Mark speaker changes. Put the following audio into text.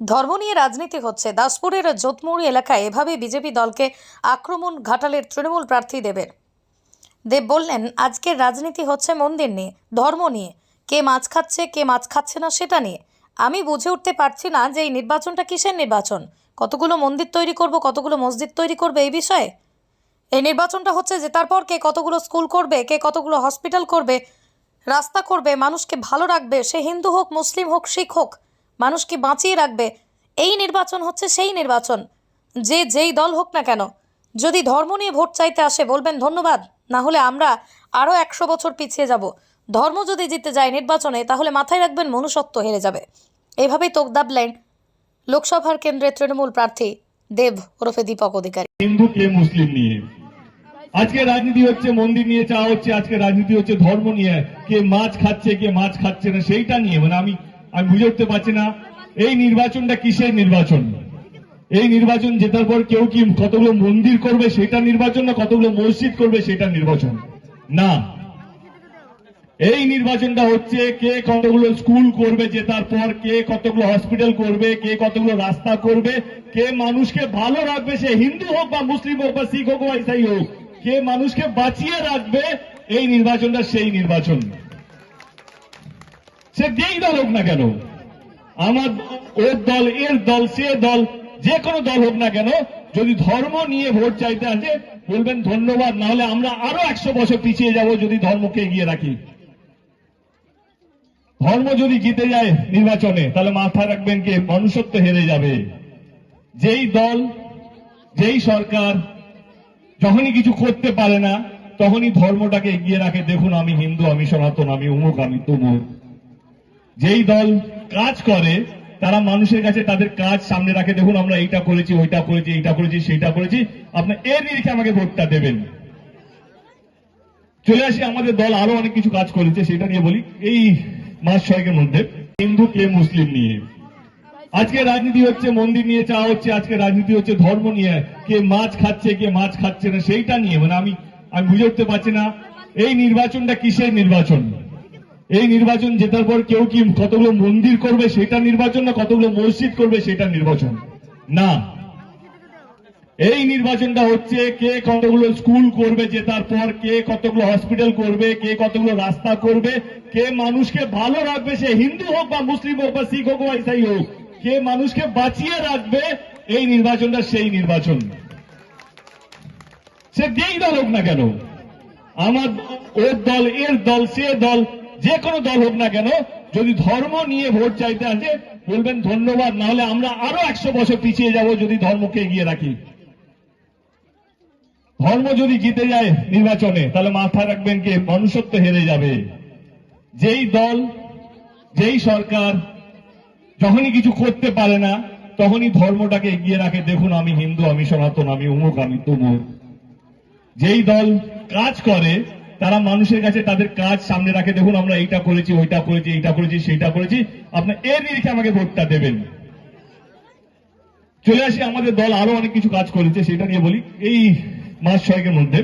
Speaker 1: ধর্ম নিয়ে রাজনীতি হচ্ছে। দাসপুরের যোধমুড়ি এলাকায় এভাবে বিজেপি দলকে আক্রমণ ঘাটালের তৃণমূল প্রার্থী দেবের। দেব বললেন, আজকের রাজনীতি হচ্ছে মন্দির নিয়ে, ধর্ম নিয়ে। কে মাছ খাচ্ছে, কে মাছ খাচ্ছে না সেটা নিয়ে। আমি বুঝে উঠতে পারছি না যে এই নির্বাচনটা কিসের নির্বাচন? কতগুলো মন্দির তৈরি করব, কতগুলো মসজিদ তৈরি করবে এই বিষয়ে? এই নির্বাচনটা হচ্ছে যে তারপর কে কতগুলো স্কুল করবে, কে কতগুলো হসপিটাল করবে, রাস্তা করবে, মানুষকে ভালো রাখবে, সে হিন্দু হোক, মুসলিম হোক, শিখ হোক মানুষকে বাঁচিয়ে রাখবে। এই নির্বাচন হচ্ছে সেই নির্বাচন। যে যেই দল হোক না কেন। যদি ধর্ম নিয়ে ভোট চাইতে আসে, বলবেন ধন্যবাদ। না হলে আমরা আরও একশো বছর পিছিয়ে যাব। ধর্ম যদি জিতে যায় নির্বাচনে, তাহলে মাথায় রাখবেন মনুষ্যত্ব হেরে যাবে। এভাবেই তোক দাবলেন লোকসভার কেন্দ্রের তৃণমূল প্রার্থী দেব ওরফে দীপক অধিকারী।
Speaker 2: হিন্দু কে মুসলিম নিয়ে। আজকে রাজনীতি হচ্ছে, মন্দির নিয়ে চাওয়া হচ্ছে, আজকে রাজনীতি হচ্ছে, ধর্ম নিয়ে। কে মাছ খাচ্ছে, কে মাছ খাচ্ছে না, সেইটা নিয়ে। মানে আমি আমি বুঝে উঠতে পারছি না। এই নির্বাচনটা কিসের নির্বাচন? এই নির্বাচন জেতার পর কেউ কি কতগুলো মন্দির করবে সেটা নির্বাচন না কতগুলো মসজিদ করবে সেটা নির্বাচন? না। এই নির্বাচনটা হচ্ছে কে কতগুলো স্কুল করবে জেতার পর, কে কতগুলো হসপিটাল করবে, কে কতগুলো রাস্তা করবে, কে মানুষকে ভালো রাখবে, সে হিন্দু হোক বা মুসলিম হোক বা শিখ হোক বা ইসাই হোক, কে মানুষকে বাঁচিয়ে রাখবে, এই নির্বাচনটা সেই নির্বাচন। সে যেই দল হোক না কেন, আমার ওর দল, এর দল, সে দল, যে কোনো দল হোক না কেন, যদি ধর্ম নিয়ে ভোট চাইতে আসে, বলবেন ধন্যবাদ, না হলে আমরা আরও একশো বছর পিছিয়ে যাব যদি ধর্মকে এগিয়ে রাখি। ধর্ম যদি জিতে যায় নির্বাচনে, তাহলে মাথা রাখবেন কে? মনুষ্যত্ব হেরে যাবে। যেই দল, যেই সরকার যখনই কিছু করতে পারে না, তখনই ধর্মটাকে এগিয়ে রাখে। দেখুন, আমি হিন্দু, আমি সনাতন, আমি উমুক, আমি তুমুক। যেই দল কাজ করে, তারা মানুষের কাছে তাদের কাজ সামনে রাখে। দেখুন, আমরা এইটা করেছি, ওইটা করেছি, এইটা করেছি, সেইটা করেছি। আপনার এর নিরিখে আমাকে ভোটটা দেবেন। চলে আসি, আমাদের দল আরও অনেক কিছু কাজ করেছে, সেটা নিয়ে বলি। এই মাস ছয়েকের মধ্যে হিন্দু, কে মুসলিম নিয়ে। আজকে রাজনীতি হচ্ছে, মন্দির নিয়ে চা হচ্ছে, আজকে রাজনীতি হচ্ছে, ধর্ম নিয়ে। কে মাছ খাচ্ছে, কে মাছ খাচ্ছে না, সেইটা নিয়ে। মানে আমি আমি বুঝে উঠতে পারছি না, এই নির্বাচনটা কিসের নির্বাচন? এই নির্বাচন জেতার পর কেউ কি কতগুলো মন্দির করবে সেটা নির্বাচন না কতগুলো মসজিদ করবে সেটা নির্বাচন? না। এই নির্বাচনটা হচ্ছে কে কতগুলো স্কুল করবে জেতার পর, কে কতগুলো হসপিটাল করবে, কে কতগুলো রাস্তা করবে, কে মানুষকে ভালো রাখবে, সে হিন্দু হোক বা মুসলিম হোক বা শিখ হোক বা ইসাই হোক, কে মানুষকে বাঁচিয়ে রাখবে, এই নির্বাচনটা সেই নির্বাচন। সে যেই দল হোক না কেন, আমার ওর দল, এর দল, সে দল যে কোনো দল হোক না কেন, যদি ধর্ম নিয়ে ভোট চাইতে আসে, বলবেন ধন্যবাদ, না হলে আমরা আরও একশো বছর পিছিয়ে যাব যদি ধর্মকে এগিয়ে রাখি। ধর্ম যদি জিতে যায় নির্বাচনে, তাহলে মাথা রাখবেন কে? মনুষ্যত্ব হেরে যাবে। যেই দল, যেই সরকার যখনই কিছু করতে পারে না, তখনই ধর্মটাকে এগিয়ে রাখে। দেখুন, আমি হিন্দু, আমি সনাতন, আমি উমুক, আমি তুমুক। যেই দল কাজ করে তারা মানুষের কাছে তাদের কাজ সামনে রাখে। দেখুন, আমরা এইটা করেছি, ওইটা করেছি, এইটা করেছি, সেইটা করেছি। আপনার এর নিরিখে আমাকে ভোটটা দেবেন। চলে আসি, আমাদের দল আরও অনেক কিছু কাজ করেছে, সেটা নিয়ে বলি। এই মাস ছয়েকের মধ্যে